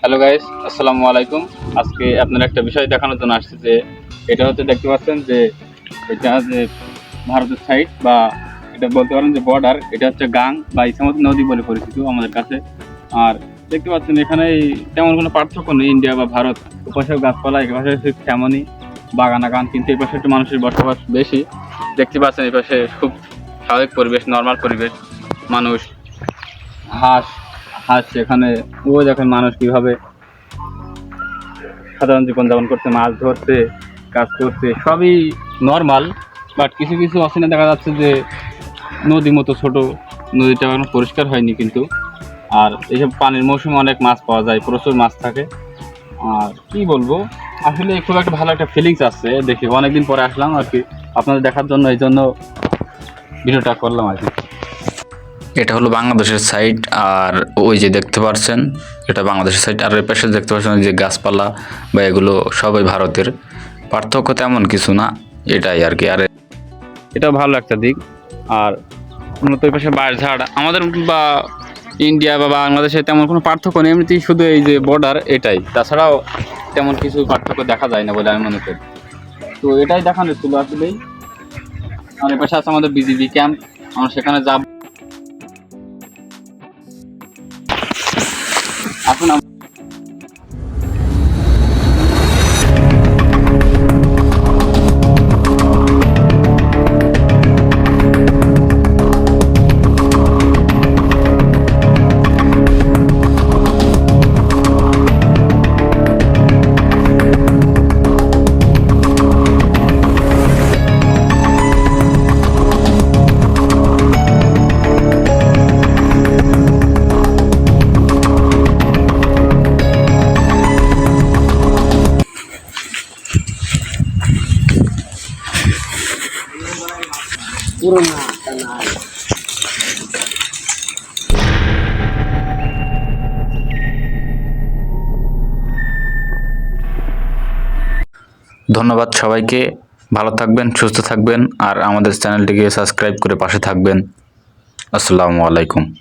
Hello guys আসসালামু আলাইকুম আজকে আপনার একটা বিষয় দেখানোর জন্য আসছে যে এটা হচ্ছে দেখতে পাচ্ছেন যে এটা যে ভারতের সাইড বা এটা বলতে পারেন যে বর্ডার এটা হচ্ছে গাং বা ইসামতি নদী বলে পরিচিত আমাদের কাছে। আর দেখতে পাচ্ছেন এখানে তেমন কোনো পার্থক্য নেই। ইন্ডিয়া বা ভারত, ওপাশেও গাছপালা এই পাশে তেমনই বাগান আগান, কিন্তু এই পাশে একটু মানুষের বসবাস বেশি। দেখতে পাচ্ছেন এই পাশে খুব স্বাভাবিক পরিবেশ নর্মাল পরিবেশ, মানুষ, হাঁস হাঁস সেখানে ও দেখেন মানুষ কীভাবে সাধারণ জীবনযাপন করছে, মাছ ধরছে, কাজ করছে, সবই নর্মাল বাট কিছু কিছু অচেনা দেখা যাচ্ছে যে নদী মতো ছোট নদীটা এখনও পরিষ্কার হয়নি কিন্তু। আর এইসব পানির মৌসুমে অনেক মাছ পাওয়া যায়, প্রচুর মাছ থাকে। আর কি বলব, আসলে খুব একটা ভালো একটা ফিলিংস আসছে, দেখি, অনেকদিন পরে আসলাম আর কি। আপনাদের দেখার জন্য, এই জন্য ভিডিওটা করলাম আর কি। এটা হলো বাংলাদেশের সাইড আর ওই যে দেখতে পাচ্ছেন এটা বাংলাদেশের সাইড আর এর পাশে দেখতে পাচ্ছেন যে গাছপালা বা এগুলো সবাই ভারতের। পার্থক্য তেমন কিছু না, এটাই আর কি। আর এটাও ভালো একটা দিক। আর ওই পাশে বাঁশঝাড় আমাদের বা ইন্ডিয়া বা বাংলাদেশে তেমন কোনো পার্থক্য নেই, এমনিতেই শুধু এই যে বর্ডার এটাই। তাছাড়াও তেমন কিছু পার্থক্য দেখা যায় না বলে আমি মনে করি। তো এটাই দেখানো ছিল আসলেই। আর এ পাশে আছে আমাদের বিজিবি ক্যাম্প আমরা সেখানে যাব। Aku. আসুন আম- ধন্যবাদ সবাইকে। ভালো থাকবেন, সুস্থ থাকবেন, আর আমাদের চ্যানেলটিকে সাবস্ক্রাইব করে পাশে থাকবেন। আসসালামু আলাইকুম।